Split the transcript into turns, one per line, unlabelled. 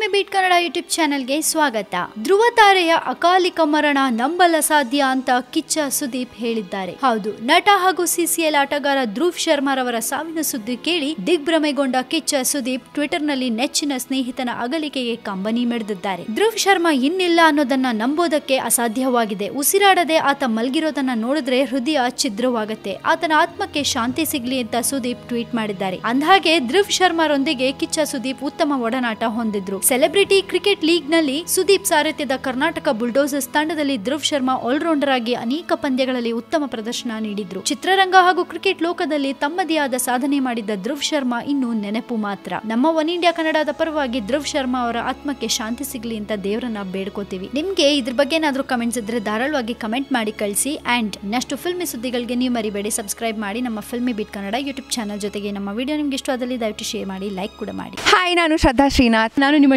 Filmy beet Kannada YouTube ಚಾನೆಲ್ಗೆ ಸ್ವಾಗತ. ಧ್ರುವ ತಾರೆಯ ಅಕಾಲಿಕ ಮರಣ ನಂಬಲ ಸಾಧ್ಯ ಅಂತ ಕಿಚ್ಚ ಸುದೀಪ್ ಹೇಳಿದ್ದಾರೆ. ಹೌದು, ನಟ ಹಾಗೂ ಸಿಸಿಎಲ್ ಆಟಗಾರ ಧ್ರುವ್ ಶರ್ಮಾರವರ ಸಾವಿನ ಸುದ್ದಿ ಕೇಳಿ ದಿಗ್ಭ್ರಮೆಗೊಂಡ ಕಿಚ್ಚ ಸುದೀಪ್ ಟ್ವಿಟರ್ನಲ್ಲಿ ನೆಚ್ಚಿನ ಸ್ನೇಹಿತನ ಅಗಲಿಕೆಗೆ ಕಂಬನಿ ಮೆರೆದಿದ್ದಾರೆ ಧ್ರುವ್ ಶರ್ಮಾ ಇನ್ನಿಲ್ಲ ಅನ್ನೋದನ್ನ ನಂಬೋದಕ್ಕೆ ಅಸಾಧ್ಯವಾಗಿದೆ. ಉಸಿರಾಡದೆ ಆತ ಮಲ್ಗಿರೋದನ್ನ ನೋಡಿದ್ರೆ ಹೃದಯ ಛಿದ್ರವಾಗುತ್ತೆ. ಆತನ ಆತ್ಮಕ್ಕೆ ಶಾಂತಿ ಸಿಗ್ಲಿ ಅಂತ ಸುದೀಪ್ ಟ್ವೀಟ್ ಮಾಡಿದ್ದಾರೆ. ಅಂದಹಾಗೆ, ಧ್ರುವ್ ಶರ್ಮಾರೊಂದಿಗೆ ಕಿಚ್ಚ ಸುದೀಪ್ ಉತ್ತಮ ಒಡನಾಟ ಹೊಂದಿದ್ರು. ಸೆಲೆಬ್ರಿಟಿ ಕ್ರಿಕೆಟ್ ಲೀಗ್ನಲ್ಲಿ ಸುದೀಪ್ ಸಾರಥ್ಯದ ಕರ್ನಾಟಕ ಬುಲ್ಡೋಸರ್ಸ್ ತಂಡದಲ್ಲಿ ಧ್ರುವ್ ಶರ್ಮಾ ಆಲ್ರೌಂಡರ್ ಆಗಿ ಅನೇಕ ಪಂದ್ಯಗಳಲ್ಲಿ ಉತ್ತಮ ಪ್ರದರ್ಶನ ನೀಡಿದ್ರು. ಚಿತ್ರರಂಗ ಹಾಗೂ ಕ್ರಿಕೆಟ್ ಲೋಕದಲ್ಲಿ ತಮ್ಮದೇ ಆದ ಸಾಧನೆ ಮಾಡಿದ್ದ ಧ್ರುವ್ ಶರ್ಮಾ ಇನ್ನು ನೆನಪು ಮಾತ್ರ. ನಮ್ಮ ಒನ್ ಇಂಡಿಯಾ ಕನ್ನಡದ ಪರವಾಗಿ ಧ್ರುವ್ ಶರ್ಮಾ ಅವರ ಆತ್ಮಕ್ಕೆ ಶಾಂತಿ ಸಿಗಲಿ ಅಂತ ದೇವರನ್ನ ಬೇಡ್ಕೋತೀವಿ. ನಿಮ್ಗೆ ಇದ್ರ ಬಗ್ಗೆ ಏನಾದ್ರೂ ಕಮೆಂಟ್ಸ್ ಇದ್ರೆ ಧಾರಾಳವಾಗಿ ಕಮೆಂಟ್ ಮಾಡಿ ಕಳಿಸಿ. ಅಂಡ್ ನೆಕ್ಸ್ಟ್ ಫಿಲ್ಮಿ ಸುದ್ದಿಗಳಿಗೆ ನೀವು ಮರಿಬೇಡಿ. ಸಬ್ಸ್ಕ್ರೈಬ್ ಮಾಡಿ ನಮ್ಮ filmy beat Kannada YouTube channel ಜೊತೆಗೆ ನಮ್ಮ ವಿಡಿಯೋ ನಿಮ್ಗೆ ಇಷ್ಟವಾದಲ್ಲಿ ದಯವಿಟ್ಟು ಶೇರ್ ಮಾಡಿ ಲೈಕ್ ಕೂಡ ಮಾಡಿ.
ಹಾಯ್ ನಾನು ಶ್ರದ್ಧಾ ಶ್ರೀನಾಥ್.
ನಾನು ನಿಮ್ಮ